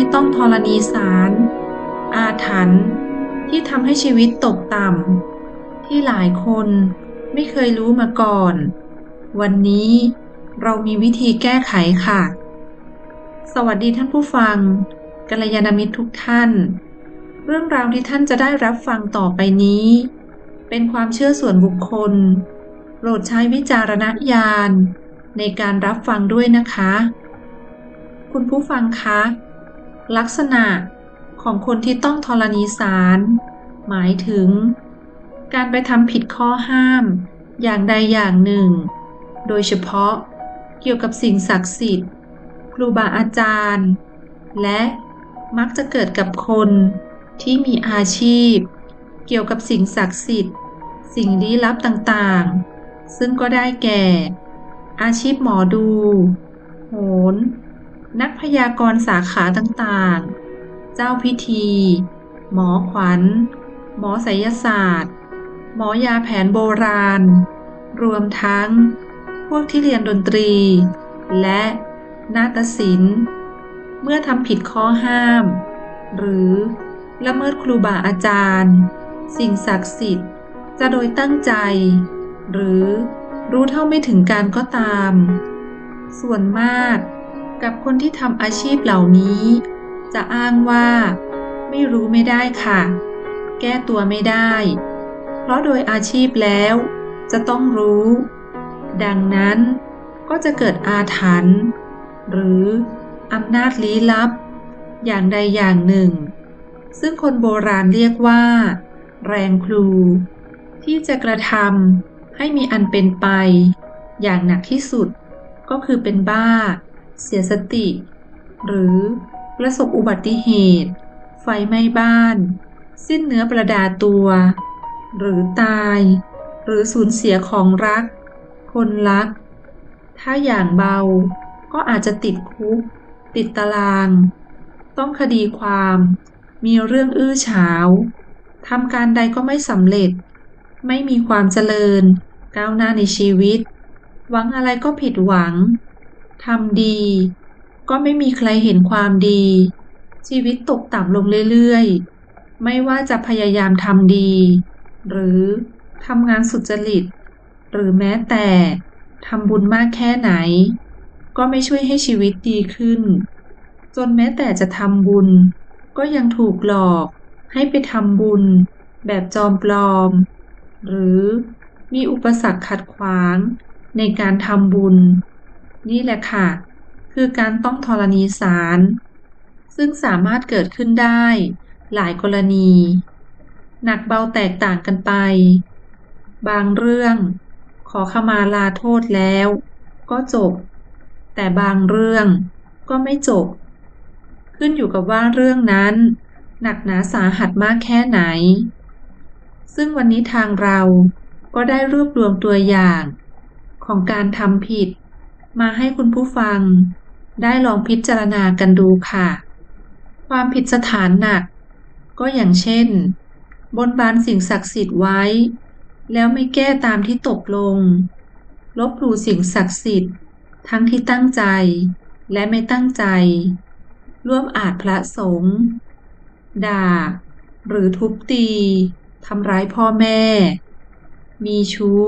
ที่ต้องธรณีสาร อาถรรพ์ที่ทำให้ชีวิตตกต่ำที่หลายคนไม่เคยรู้มาก่อน วันนี้เรามีวิธีแก้ไขค่ะ สวัสดีท่านผู้ฟังกัลยาณมิตรทุกท่าน เรื่องราวที่ท่านจะได้รับฟังต่อไปนี้ เป็นความเชื่อส่วนบุคคล โปรดใช้วิจารณญาณในการรับฟังด้วยนะคะ คุณผู้ฟังคะ ลักษณะของคนที่ต้องธรณีสาร หมายถึง การไปทำผิดข้อห้าม อย่างใดอย่างหนึ่ง โดยเฉพาะเกี่ยวกับสิ่งศักดิ์สิทธิ์ ครูบาอาจารย์ และมักจะเกิดกับคนที่มีอาชีพ เกี่ยวกับสิ่งศักดิ์สิทธิ์ สิ่งลี้ลับต่างๆ ซึ่งก็ได้แก่ อาชีพหมอดู โหร นักพยากรณ์สาขาต่างๆ เจ้าพิธี หมอขวัญ หมอไสยศาสตร์ หมอยาแผนโบราณ รวมทั้ง พวกที่เรียนดนตรี และนาฏศิลป์ เมื่อทำผิดข้อห้าม หรือละเมิดครูบาอาจารย์ สิ่งศักดิ์สิทธิ์ จะโดยตั้งใจ หรือรู้เท่าไม่ถึงการก็ตาม ส่วนมาก กับคนที่ทำอาชีพเหล่านี้ จะอ้างว่า ไม่รู้ไม่ได้ค่ะ แก้ตัวไม่ได้ เพราะโดยอาชีพแล้ว จะต้องรู้ ดังนั้นก็จะเกิดอาถรรพ์หรืออำนาจลี้ลับ อย่างใดอย่างหนึ่ง ซึ่งคนโบราณเรียกว่า แรงครู ที่จะกระทำให้มีอันเป็นไป อย่างหนักที่สุดก็คือเป็นบ้า เสียสติ หรือประสบอุบัติเหตุ ไฟไหม้บ้าน สิ้นเนื้อประดาตัว หรือตาย หรือสูญเสียของรัก คนรัก ถ้าอย่างเบาก็อาจจะติดคุก ติดตาราง ต้องคดีความ มีเรื่องอื้อฉาวทำการใดก็ไม่สำเร็จ ไม่มีความเจริญ ก้าวหน้าในชีวิต หวังอะไรก็ผิดหวัง ทำดี ก็ไม่มีใครเห็นความดี ชีวิตตกต่ำลงเรื่อยๆ ไม่ว่าจะพยายามทำดี หรือทำงานสุจริต หรือแม้แต่ทำบุญมากแค่ไหน ก็ไม่ช่วยให้ชีวิตดีขึ้น จนแม้แต่จะทำบุญ ก็ยังถูกหลอกให้ไปทำบุญ แบบจอมปลอม หรือมีอุปสรรคขัดขวางในการทำบุญ นี่แหละค่ะ คือการต้องธรณีสาร ซึ่งสามารถเกิดขึ้นได้ หลายกรณี หนักเบาแตกต่างกันไป บางเรื่อง ขอขมาลาโทษแล้ว ก็จบ แต่บางเรื่องก็ไม่จบ ขึ้นอยู่กับว่าเรื่องนั้น หนักหนาสาหัสมากแค่ไหน ซึ่งวันนี้ทางเราก็ได้รวบรวมตัวอย่างของการทำผิด มาให้คุณผู้ฟัง ได้ลองพิจารณากันดูค่ะ ความผิดสถานหนัก ก็อย่างเช่น บนบานสิ่งศักดิ์สิทธิ์ไว้ แล้วไม่แก้ตามที่ตกลง ลบหลู่สิ่งศักดิ์สิทธิ์ ทั้งที่ตั้งใจ และไม่ตั้งใจ ร่วมอาจพระสงฆ์ด่า หรือทุบตีทำร้ายพ่อแม่ มีชู้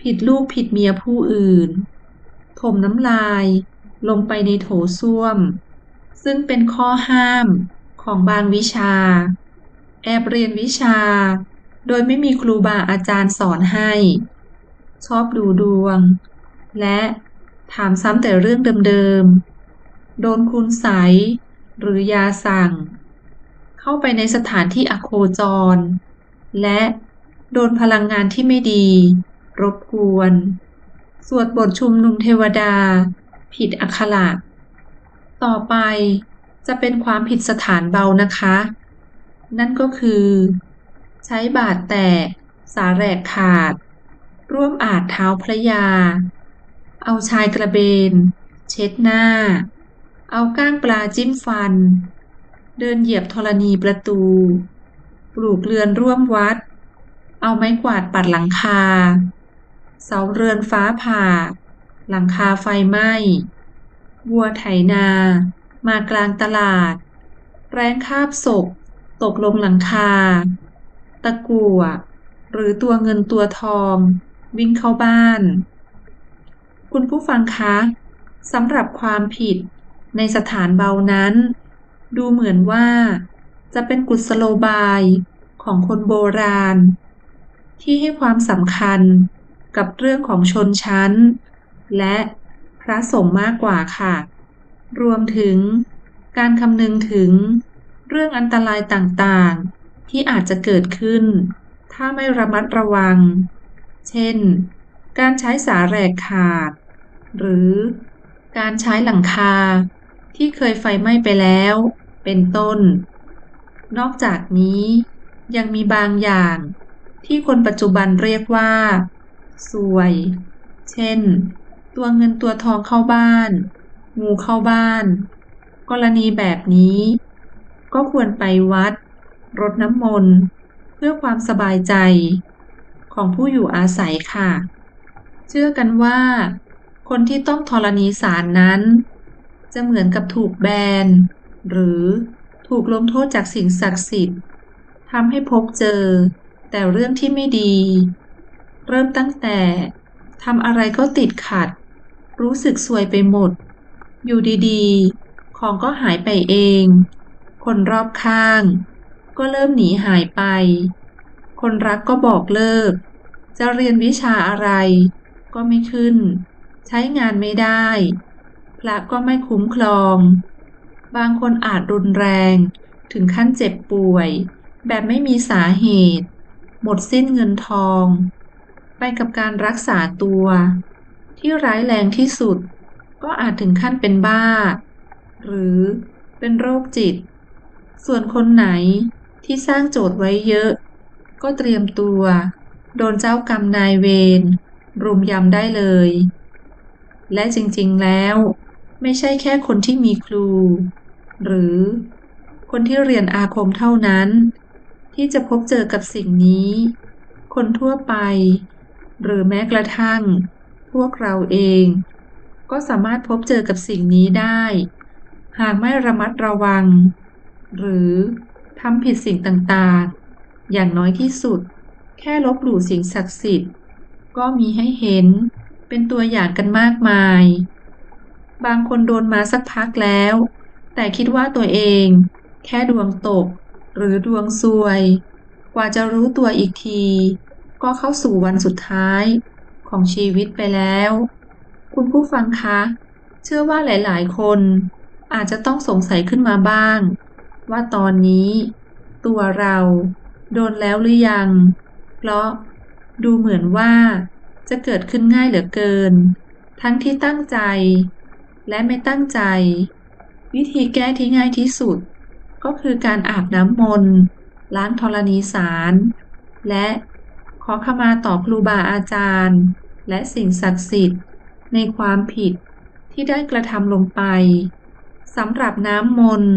ผิดลูกผิดเมียผู้อื่น ถมน้ำลาย ลงไปในโถส้วม ซึ่งเป็นข้อห้ามของบางวิชา แอบเรียนวิชา โดยไม่มีครูบาอาจารย์สอนให้ ชอบดูดวง และถามซ้ำแต่เรื่องเดิมๆ โดนคุณใสหรือยาสั่ง เข้าไปในสถานที่อโคจร และโดนพลังงานที่ไม่ดี รบกวน สวดบทชุมนุมเทวดา ผิดอักขระต่อไปจะเป็นความผิดสถานเบานะคะ นั่นก็คือ ใช้บาดแตก สาแหลกขาด ร่วมอาจเท้าพระยา เอาชายกระเบน เช็ดหน้า เอาก้างปลาจิ้มฟัน เดินเหยียบธรณีประตู ปลูกเรือนร่วมวัด เอาไม้กวาดปัดหลังคา เสาเรือนฟ้าผ่า หลังคาไฟไหม้ วัวไถนา มากลางตลาด แรงคาบศพ ตกลงหลังคา ตะกั่ว หรือตัวเงินตัวทอง วิ่งเข้าบ้าน คุณผู้ฟังคะสำหรับความผิดในสถานเบานั้น ดูเหมือนว่าจะเป็นกุศโลบายของคนโบราณ ที่ให้ความสำคัญ กับเรื่องของชนชั้น และพระสงฆ์มากกว่าค่ะ รวมถึงการคำนึงถึงเรื่องอันตรายต่างๆ ที่อาจจะเกิดขึ้น ถ้าไม่ระมัดระวัง เช่น การใช้สาแหรกขาด หรือการใช้หลังคาที่เคยไฟไหม้ไปแล้ว เป็นต้น นอกจากนี้ยังมีบางอย่างที่คนปัจจุบันเรียกว่า สวย เช่น ตัวเงินตัวทองเข้าบ้าน งูเข้าบ้าน กรณีแบบนี้ ก็ควรไปวัด รดน้ำมนต์ เพื่อความสบายใจ ของผู้อยู่อาศัยค่ะ เชื่อกันว่า คนที่ต้องธรณีสารนั้น จะเหมือนกับถูกแบน หรือถูกลงโทษจากสิ่งศักดิ์สิทธิ์ทำให้พบเจอ แต่เรื่องที่ไม่ดี เริ่มตั้งแต่ทำอะไรก็ติดขัด รู้สึกสวยไปหมด อยู่ดีๆ ของก็หายไปเอง คนรอบข้าง ก็เริ่มหนีหายไป คนรักก็บอกเลิก จะเรียนวิชาอะไรก็ไม่ขึ้น ใช้งานไม่ได้ พระก็ไม่คุ้มครอง บางคนอาจรุนแรงถึงขั้นเจ็บป่วย แบบไม่มีสาเหตุ หมดสิ้นเงินทอง ไปกับการรักษาตัว ที่ร้ายแรงที่สุด ก็อาจถึงขั้นเป็นบ้า หรือเป็นโรคจิต ส่วนคนไหนที่สร้างโจทย์ไว้เยอะ ก็เตรียมตัว โดนเจ้ากรรมนายเวรรุมยำได้เลย และจริงๆแล้วไม่ใช่แค่คนที่มีครู หรือคนที่เรียนอาคมเท่านั้น ที่จะพบเจอกับสิ่งนี้ คนทั่วไป หรือแม้กระทั่ง พวกเราเอง ก็สามารถพบเจอกับสิ่งนี้ได้ หากไม่ระมัดระวัง หรือทำผิดสิ่งต่างๆ อย่างน้อยที่สุด แค่ลบหลู่สิ่งศักดิ์สิทธิ์ ก็มีให้เห็นเป็นตัวอย่างกันมากมาย บางคนโดนมาสักพักแล้ว แต่คิดว่าตัวเอง แค่ดวงตก หรือดวงซวย กว่าจะรู้ตัวอีกที ก็เข้าสู่วันสุดท้ายของชีวิตไปแล้ว คุณผู้ฟังคะ เชื่อว่าหลาย ๆ คนอาจจะต้องสงสัยขึ้นมาบ้าง ว่าตอนนี้ ตัวเราโดนแล้วหรือยัง เพราะดูเหมือนว่าจะเกิดขึ้นง่ายเหลือเกิน ทั้งที่ตั้งใจ และไม่ตั้งใจ วิธีแก้ที่ง่ายที่สุด ก็คือการอาบน้ำมนต์ล้างธรณีสาร และ อขมาต่อครูบาอาจารย์ และสิ่งศักดิ์สิทธิ์ ในความผิดที่ได้กระทำลงไปสำหรับน้ำมนต์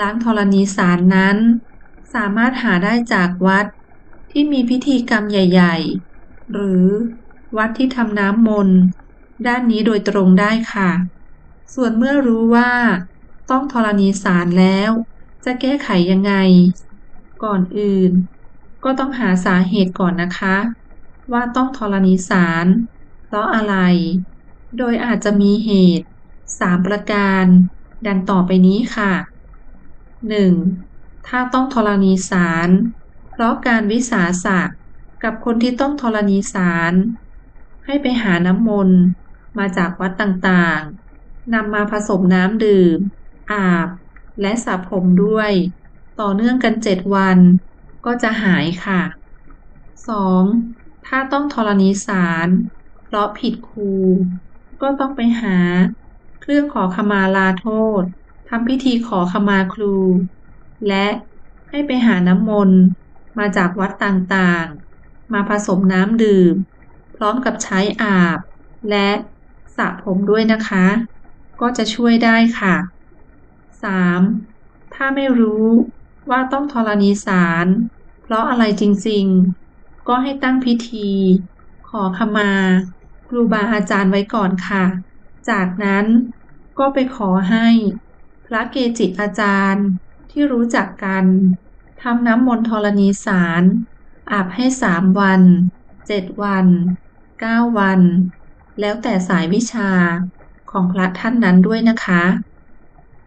ล้างธรณีสารนั้น สามารถหาได้จากวัดที่มีพิธีกรรมใหญ่ ๆ หรือวัดที่ทำน้ำมนต์ด้านนี้โดยตรงได้ค่ะ ส่วนเมื่อรู้ว่า ต้องธรณีสารแล้ว จะแก้ไขยังไง ก่อนอื่น ก็ต้องหาสาเหตุก่อนนะคะ ว่าต้องธรณีสาร เพราะอะไร โดยอาจจะมีเหตุ 3 ประการ ดังต่อไปนี้ค่ะ 1. ถ้าต้องธรณีสาร เพราะการวิสาสะกับคนที่ต้องธรณีสาร ให้ไปหาน้ำมนต์มาจากวัดต่างๆนำมาผสมน้ำดื่ม อาบ และสระผมด้วย ต่อเนื่องกันเจ็ดวัน ก็จะหายค่ะ 2. ถ้าต้องธรณีสาร เพราะผิดครู ก็ต้องไปหา เครื่องขอขมาลาโทษทำพิธีขอขมาครู และให้ไปหาน้ำมนต์มาจากวัดต่างๆ มาผสมน้ำดื่ม พร้อมกับใช้อาบ และสระผมด้วยนะคะ ก็จะช่วยได้ค่ะ 3. ถ้าไม่รู้ ว่าต้องธรณีสาร เพราะอะไรจริงๆ ก็ให้ตั้งพิธี ขอขมา ครูบาอาจารย์ไว้ก่อนค่ะ จากนั้นก็ไปขอให้ พระเกจิอาจารย์ที่รู้จักกันทำน้ำมนต์ธรณีสารอาบให้สามวันเจ็ดวันเก้าวัน แล้วแต่สายวิชาของพระท่านนั้นด้วยนะคะ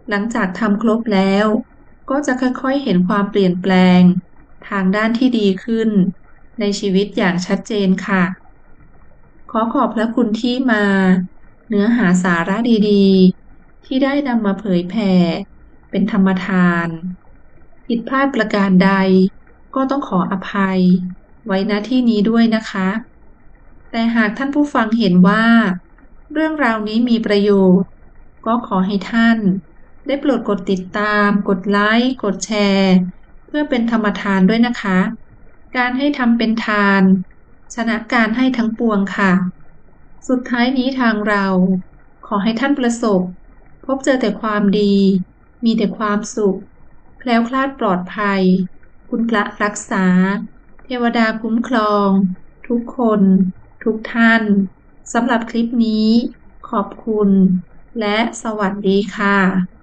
หลังจากทำครบแล้ว ก็จะค่อยๆเห็นความเปลี่ยนแปลง ทางด้านที่ดีขึ้น ในชีวิตอย่างชัดเจนค่ะ ขอขอบพระคุณที่มา เนื้อหาสาระดีๆ ที่ได้นำมาเผยแผ่ เป็นธรรมทาน ผิดพลาดประการใด ก็ต้องขออภัย ไว้ณที่นี้ด้วยนะคะ แต่หากท่านผู้ฟังเห็นว่า เรื่องราวนี้มีประโยชน์ ก็ขอให้ท่าน ได้โปรดกดติดตาม กดไลค์ กดแชร์ เพื่อเป็นธรรมทานด้วยนะคะ การให้ทำเป็นทาน ชนะการให้ทั้งปวงค่ะ สุดท้ายนี้ทางเรา ขอให้ท่านประสบ พบเจอแต่ความดี มีแต่ความสุข แคล้วคลาดปลอดภัย คุณพระรักษา เทวดาคุ้มครอง ทุกคน ทุกท่านสำหรับคลิปนี้ ขอบคุณ และสวัสดีค่ะ